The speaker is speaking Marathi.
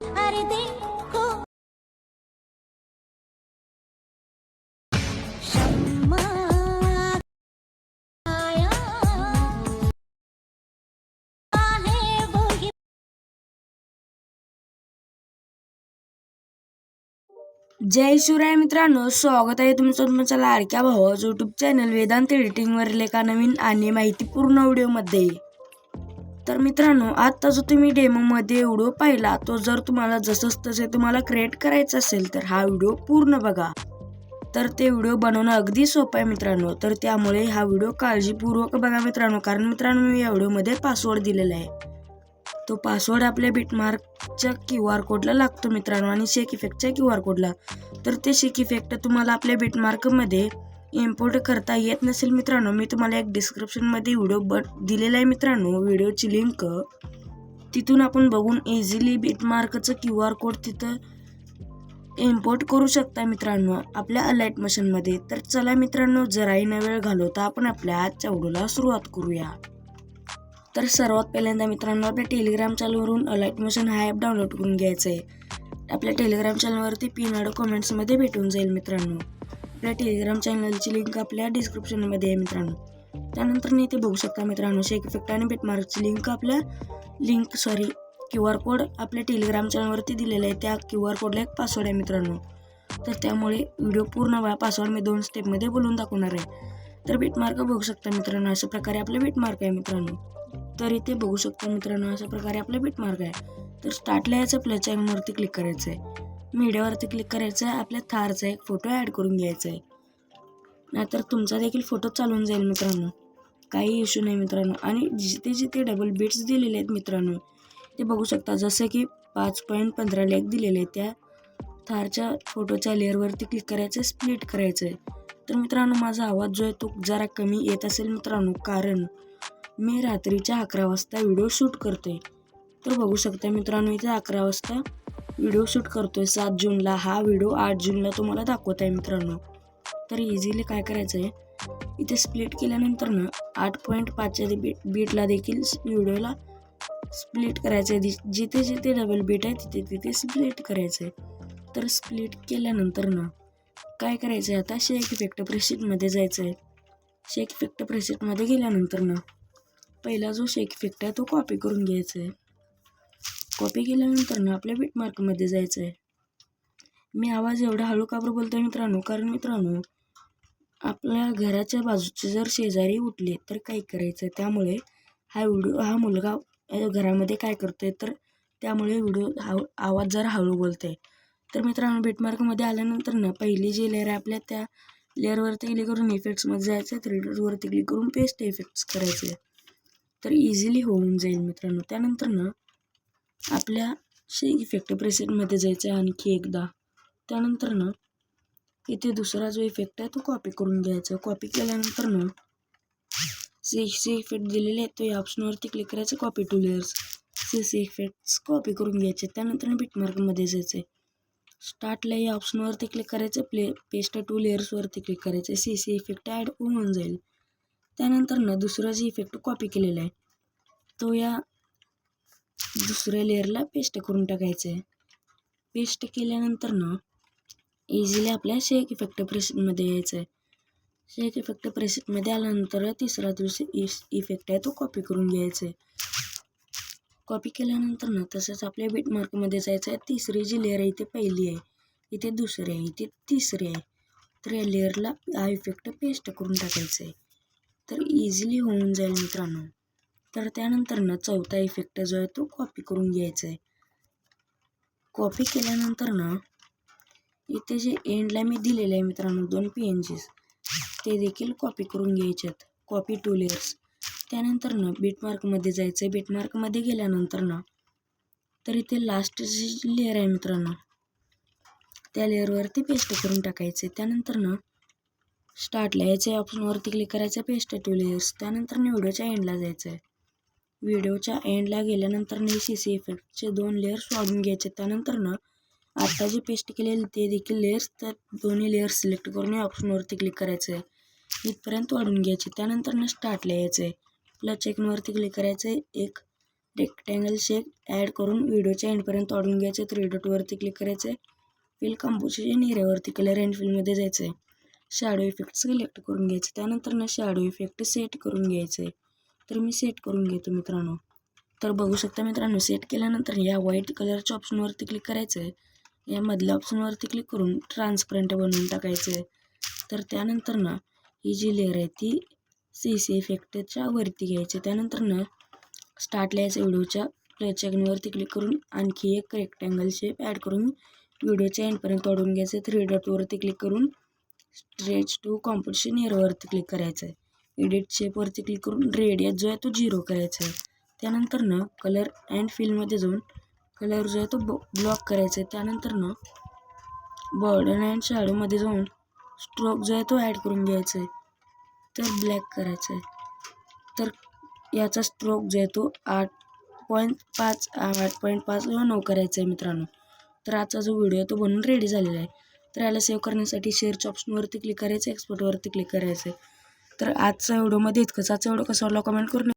अरे देखो। शम्मा आया। वो ये जय शिवराय मित्रांनो स्वागत आहे तुमचं तुमच्या लाडक्या भावाचं यूट्यूब चॅनल वेदांत एडिटिंगवरील एका नवीन आणि माहितीपूर्ण व्हिडिओमध्ये तर मित्रांनो आत्ता जो तुम्ही डेमोमध्ये व्हिडिओ पाहिला तो जर तुम्हाला जसंच तसे तुम्हाला क्रिएट करायचं असेल तर हा व्हिडिओ पूर्ण बघा. तर ते व्हिडिओ बनवणं अगदी सोपं आहे मित्रांनो तर त्यामुळे हा व्हिडिओ काळजीपूर्वक बघा मित्रांनो कारण मित्रांनो मी या व्हिडिओमध्ये पासवर्ड दिलेला आहे. तो पासवर्ड आपल्या बिटमार्कच्या क्यू आर कोडला लागतो मित्रांनो आणि शेक इफेक्टच्या क्यू आर कोडला तर ते शेक इफेक्ट तुम्हाला आपल्या बिटमार्कमध्ये इम्पोर्ट करता येत नसेल मित्रांनो मी तुम्हाला एक डिस्क्रिप्शनमध्ये व्हिडिओ ब दिलेला आहे मित्रांनो व्हिडिओची लिंक तिथून आपण बघून इझिली बिटमार्कचं क्यू आर कोड तिथं इम्पोर्ट करू शकता मित्रांनो आपल्या अलाइट मशीनमध्ये तर चला मित्रांनो जराही न वेळ घालवता आपण आपल्या आजच्या व्हिडिओला सुरुवात करूया. तर सर्वात पहिल्यांदा मित्रांनो आपल्या टेलिग्राम चॅनलवरून अलाइट मशीन हा ॲप डाउनलोड करून घ्यायचं आहे आपल्या टेलिग्राम चॅनलवरती पिन आड कमेंट्समध्ये भेटून जाईल मित्रांनो. आपल्या टेलिग्राम चॅनलची लिंक आपल्या डिस्क्रिप्शनमध्ये आहे मित्रांनो. त्यानंतर मी इथे बघू शकता मित्रांनो शेक इफेक्ट आणि बेटमार्कची लिंक आपल्या link sorry Q R code आपल्या टेलिग्राम चॅनलवरती दिलेला आहे. त्या क्यू आर कोडला एक पासवर्ड आहे मित्रांनो. तर त्यामुळे व्हिडिओ पूर्ण वेळा पासवर्ड मी दोन स्टेपमध्ये बोलून दाखवणार आहे. तर बीटमार्क बघू शकता मित्रांनो अशा प्रकारे आपलं बीटमार्क आहे मित्रांनो. तर इथे बघू शकता मित्रांनो अशा प्रकारे आपलं बीटमार्क आहे. तर स्टार्टला याचं आपल्या चॅनलवरती क्लिक करायचं आहे मीडियावरती क्लिक करायचं आहे आपल्या थारचा एक फोटो ॲड करून घ्यायचा आहे. नाहीतर तुमचा देखील फोटो चालून जाईल मित्रांनो. काही इश्यू नाही मित्रांनो. आणि जिथे जिथे डबल बीट्स दिलेले आहेत मित्रांनो ते बघू शकता. जसं की पाच पॉईंट पंधरा लेक दिलेले आहेत त्या थारच्या फोटोच्या लेअरवरती क्लिक करायचं स्प्लिट करायचं आहे. तर मित्रांनो माझा आवाज जो आहे तो जरा कमी येत असेल मित्रांनो कारण मी रात्रीच्या अकरा वाजता व्हिडिओ शूट करते तर बघू शकता मित्रांनो इथे अकरा वाजता व्हिडिओ शूट करतोय सात जूनला. हा व्हिडिओ आठ जूनला तुम्हाला दाखवत आहे मित्रांनो. तर इझिली काय करायचं आहे इथे स्प्लिट केल्यानंतर ना आठ पॉईंट पाचच्या बीट बीटला देखील व्हिडिओला स्प्लिट करायचं आहे जिथे जिथे डबल बीट आहे तिथे तिथे स्प्लिट करायचं आहे तर स्प्लिट केल्यानंतर ना काय करायचं आहे आता शेक इफेक्ट प्रेशीटमध्ये जायचं आहे शेक इफेक्ट प्रेशीटमध्ये गेल्यानंतर ना पहिला जो शेक इफेक्ट आहे तो कॉपी करून घ्यायचा आहे कॉपी केल्यानंतर ना आपल्या बीटमार्कमध्ये जायचं आहे मी आवाज एवढा हळू काबर बोलतो बोलतोय मित्रांनो? कारण मित्रांनो आपल्या घराच्या बाजूचे जर शेजारी उठले तर काही करायचं आहे त्यामुळे हा व्हिडिओ हा मुलगा घरामध्ये काय करतोय तर त्यामुळे व्हिडिओ हा आवाज जरा हळू बोलतोय. तर मित्रांनो बीटमार्कमध्ये आल्यानंतर ना पहिली जी लेअर आहे आपल्या त्या लेअरवरती क्लिक करून इफेक्ट्समध्ये जायचं आहे थ्रीडर्सवरती क्लिक करून पेस्ट इफेक्ट्स करायचे तर इझिली होऊन जाईल मित्रांनो. त्यानंतर ना आपल्या शेक इफेक्ट प्रेसेटमध्ये जायचं आहे आणखी एकदा. त्यानंतर ना इथे दुसरा जो इफेक्ट आहे तो कॉपी करून घ्यायचा. कॉपी केल्यानंतर ना सी सी इफेक्ट दिलेले आहेत तो या ऑप्शनवरती क्लिक करायचं copy to layers C C effects copy करून घ्यायचे त्यानंतर बिटमार्कमध्ये जायचं आहे स्टार्टला या ऑप्शनवरती क्लिक करायचं प्ले पेस्ट टू लेअर्सवरती क्लिक करायचं. सी सी इफेक्ट ॲड होऊन जाईल. त्यानंतर ना दुसरा जे इफेक्ट कॉपी केलेला आहे तो या दुसऱ्या लेअरला पेस्ट करून टाकायचं आहे पेस्ट केल्यानंतर ना इझिली आपल्या शेक इफेक्ट प्रेसमध्ये यायचं आहे शेक इफेक्ट प्रेसमध्ये आल्यानंतर तिसरा जो इफेक्ट आहे तो कॉपी करून घ्यायचा आहे कॉपी केल्यानंतर ना तसंच आपल्या बीटमार्कमध्ये जायचं आहे तिसरी जी लेअर आहे इथे पहिली आहे. इथे दुसरी आहे इथे तिसरी आहे. तर या लेअरला हा इफेक्ट पेस्ट करून टाकायचं आहे तर इझिली होऊन जाईल मित्रांनो. तर त्यानंतर ना चौथा इफेक्ट जो आहे तो कॉपी करून घ्यायचा आहे कॉपी केल्यानंतर ना इथे जे एंडला मी दिलेले आहे मित्रांनो दोन पी एन जीस ते देखील कॉपी करून घ्यायचे आहेत कॉपी टू लेअर्स त्यानंतर ना बीटमार्कमध्ये जायचं आहे बीटमार्कमध्ये गेल्यानंतर ना तर इथे लास्ट जी लेअर आहे मित्रांनो त्या लेअरवरती पेस्ट करून टाकायचं आहे त्यानंतर ना स्टार्टला याच्या ऑप्शनवरती क्लिक करायचं पेस्ट टू लेअर्स त्यानंतर ना व्हिडिओच्या एंडला जायचं आहे व्हिडिओच्या एंडला गेल्यानंतर ना सी सी इफेक्टचे दोन लेअर्स वाढून घ्यायचे. त्यानंतर ना आता जे पेस्ट केलेले ते देखील लेअर्स तर दोन्ही लेअर्स सिलेक्ट करून या ऑप्शनवरती क्लिक करायचं आहे इथपर्यंत वाढून घ्यायचे. त्यानंतर ना स्टार्टला यायचं आहे आपल्या चेकनवरती क्लिक करायचं आहे एक रेक्टँगल शेप ॲड करून व्हिडिओच्या एंडपर्यंत ओढून घ्यायचे थ्री डॉटवरती क्लिक करायचं आहे फिल कंपोजिशन एरियावरती कलर अँड फिलमध्ये जायचं आहे शॅडो इफेक्ट सिलेक्ट करून घ्यायचं. त्यानंतर ना शॅडो इफेक्ट सेट करून घ्यायचं आहे तर मी सेट करून घेतो मित्रांनो. तर बघू शकता मित्रांनो सेट केल्यानंतर या व्हाईट कलरच्या ऑप्शनवरती क्लिक करायचं आहे या मधल्या ऑप्शनवरती क्लिक करून ट्रान्सपरंट बनवून टाकायचं आहे तर त्यानंतर ना ही जी लेअर आहे ती सी सी इफेक्टच्या वरती घ्यायची त्यानंतर ना स्टार्ट लिहायचं व्हिडिओच्या प्लेच्या क्लिक करून आणखी एक रेक्टँगल शेप ॲड करून व्हिडिओच्या एंडपर्यंत ओढून घ्यायचं थ्री डॉटवरती क्लिक करून स्ट्रेच टू कॉम्पिटिशन एअरवरती क्लिक करायचं आहे एडिट शेपवरती क्लिक करून रेडियस जो आहे तो झिरो करायचा आहे. त्यानंतर ना कलर अँड फिलमध्ये जाऊन कलर जो आहे तो ब ब्लॉक करायचा आहे. त्यानंतर ना बॉर्डर अँड शॅडोमध्ये जाऊन स्ट्रोक जो आहे तो ॲड करून घ्यायचा आहे. तर ब्लॅक करायचं आहे. तर याचा स्ट्रोक जो आहे तो आठ पॉईंट पाच आठ पॉईंट पाच किंवा नऊ करायचा आहे मित्रांनो. तर आजचा जो व्हिडिओ आहे तो बनून रेडी झालेला आहे. तर याला सेव्ह करण्यासाठी शेअरच्या ऑप्शनवरती क्लिक करायचं एक्सपोर्टवरती क्लिक करायचं आहे. तर आजचा व्हिडिओमध्ये इतकंच आजचा व्हिडिओ कसा? वाटला कमेंट करून